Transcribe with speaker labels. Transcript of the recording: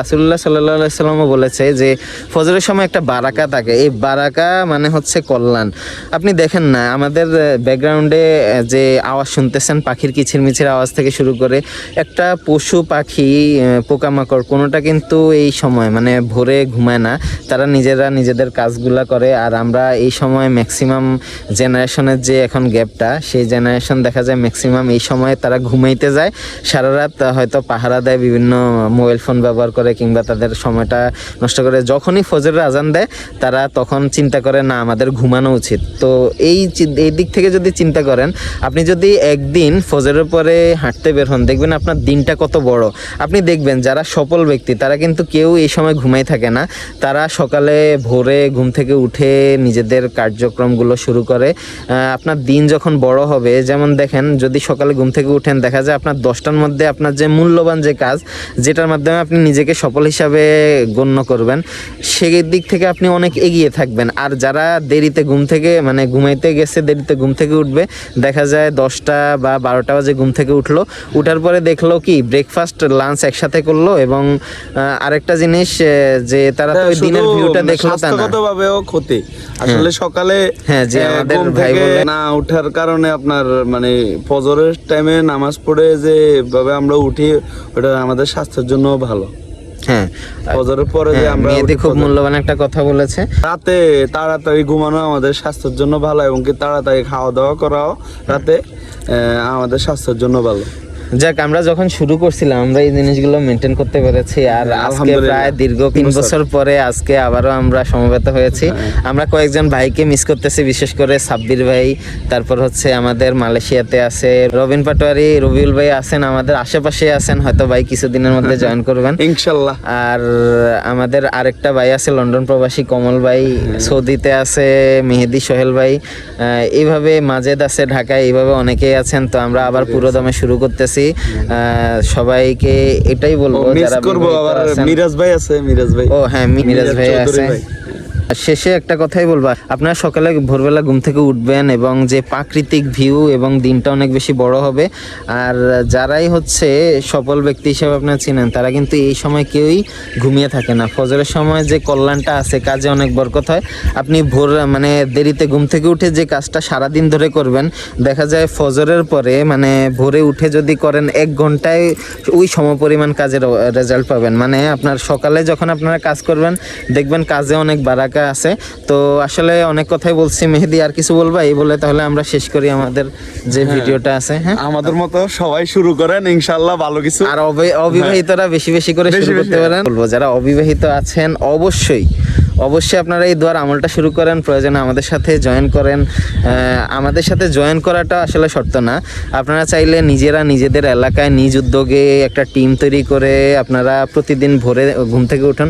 Speaker 1: রাসুল্লাহ সাল্লাহ সাল্লামও বলেছে যে ফজরের সময় একটা বারাকা থাকে। এই বারাকা মানে হচ্ছে কল্যাণ। আপনি দেখেন না, আমাদের ব্যাকগ্রাউন্ডে যে আওয়াজ শুনতেছেন, পাখির কিচিরমিচির আওয়াজ থেকে শুরু করে একটা পশু, পাখি পোকামাকড়, কোনোটা কিন্তু এই সময় মানে ভোরে ঘুমায় না। তারা নিজেরা নিজেদের কাজগুলা করে আর আমরা এই সময় ম্যাক্সিমাম জেনারেশনের যে এখন গ্যাপটা সেই জেনারেশন দেখা যায় ম্যাক্সিমাম এই সময় তারা ঘুমাইতে যায়। সারা রাত হয়তো পাহারা দেয় বিভিন্ন মোবাইল ফোন ব্যবহার করে কিংবা তাদের সময়টা নষ্ট করে, যখনই ফজরের আজান দেয়, তারা তখন চিন্তা করে, না, আমাদের ঘুমানো উচিত। তো এই এই দিক থেকে যদি চিন্তা করেন, আপনি যদি একদিন ফজরের পরে হাঁটতে বের হন, দেখবেন আপনার দিনটা কত বড়। আপনি দেখবেন যারা সফল ব্যক্তি, তারা কিন্তু কেউ এই সময় ঘুমাই থাকে না। তারা সকালে ভোরে ঘুম থেকে উঠে নিজেদের কার্যক্রমগুলো শুরু করে। আপনার দিন যখন বড় হবে, যেমন দেখেন, যদি সকালে ঘুম থেকে উঠেন, দেখা যায় আপনার দশটার মধ্যে আপনার যে মূল্যবান যে কাজ, যেটার মাধ্যমে আপনি নিজেকে সফল হিসাবে গণ্য করবেন। সেই দিক থেকে আপনি অনেক এগিয়ে থাকবেন। আর যারা দেরিতে ঘুম থেকে মানে ঘুমাইতে গেছে দেরিতে ঘুম থেকে উঠবে দেখা যায় দশটা বা বারোটা বাজে ঘুম থেকে উঠল। উঠার পরে দেখল কি ব্রেকফাস্ট লাঞ্চ একসাথে করল এবং আরেকটা জিনিস যে তারা তো দিনের ভিউটা দেখল তা না।
Speaker 2: ক্ষতি। আসলে সকালে
Speaker 1: হ্যাঁ, যে আমাদের ভাই
Speaker 2: না ওঠার কারণে আপনার মানে ফজরের টাইমে নামাজ পড়ে যে ভাবে আমরা উঠি ওটা আমাদের স্বাস্থ্যের জন্য ভালো।
Speaker 1: হ্যাঁ।
Speaker 2: ফজরের পরে যে
Speaker 1: হ্যাঁ,
Speaker 2: আমরা
Speaker 1: মেয়েদি খুব মূল্যবান একটা কথা বলেছে।
Speaker 2: রাতে তাড়াতাড়ি ঘুমানো আমাদের স্বাস্থ্যের জন্য ভালো এবং কি তাড়াতাড়ি খাওয়া দাওয়া করাও রাতে আহ, আমাদের স্বাস্থ্যের জন্য ভালো।
Speaker 1: যাক আমরা যখন শুরু করছিলাম আমরা এই জিনিসগুলো মেনটেন করতে পেরেছি। আর আজকে প্রায় দীর্ঘ তিন বছর। পরে আজকে আবারও আমরা সমবেত হয়েছি। আমরা কয়েকজন ভাইকে মিস করতেছি বিশেষ করে সাব্বির ভাই তারপর হচ্ছে আমাদের মালয়েশিয়াতে আছে রবিন পাটোয়ারি রবিউল ভাই আছেন আমাদের আশেপাশে আছেন হয়তো ভাই কিছুদিনের মধ্যে জয়েন করবেন।
Speaker 2: ইনশাল্লাহ।
Speaker 1: আর আমাদের আরেকটা ভাই আছে লন্ডন প্রবাসী কমল ভাই সৌদিতে আছে মেহেদি সোহেল ভাই। এইভাবে মাজেদ আছে ঢাকায় এইভাবে অনেকেই আছেন তো আমরা আবার পুরো দমে শুরু করতেছি। আহ, সবাইকে এটাই বলব
Speaker 2: মিস
Speaker 1: যারা
Speaker 2: করব আবার মিরাজ ভাই আছে মিরাজ ভাই।
Speaker 1: ও হ্যাঁ মিরাজ ভাই আছে। শেষে একটা কথাই বলব, আপনারা সকালে ভোরবেলা ঘুম থেকে উঠবেন এবং যে প্রাকৃতিক ভিউ এবং দিনটা অনেক বেশি বড় হবে, আর যারাই হচ্ছে সফল ব্যক্তি হিসেবে আপনারা চিনেন, তারা কিন্তু এই সময় কেউই ঘুমিয়ে থাকে না। ফজরের সময় যে কল্যাণটা আছে, কাজে অনেক বরকত হয়। আপনি ভোর মানে দেরিতে ঘুম থেকে উঠে যে কাজটা সারাদিন ধরে করবেন, দেখা যায় ফজরের পরে মানে ভোরে উঠে যদি করেন, এক ঘন্টায় ওই সমপরিমাণ কাজের রেজাল্ট পাবেন। মানে আপনার সকালে যখন আপনারা কাজ করবেন, দেখবেন কাজে অনেক বারাকা আছে। তো আসলে অনেক কথাই বলছি মেহেদি আর কিছু বলবা? এই বলে তাহলে আমরা শেষ করি আমাদের যে ভিডিওটা আছে হ্যাঁ?
Speaker 2: আমাদের মতো সবাই শুরু করেন ইনশাল্লাহ ভালো কিছু।
Speaker 1: আর অবিবাহিতরা বেশি বেশি করে শুরু করতে পারেন। বলব যারা অবিবাহিত আছেন অবশ্যই অবশ্যই আপনারা এই দোয়ার আমলটা শুরু করেন। প্রয়োজনে আমাদের সাথে জয়েন করেন। আমাদের সাথে জয়েন করাটা আসলে শর্ত না। আপনারা চাইলে নিজেরা নিজেদের এলাকায় নিজ উদ্যোগে একটা টিম তৈরি করে আপনারা প্রতিদিন ভোরে ঘুম থেকে উঠুন।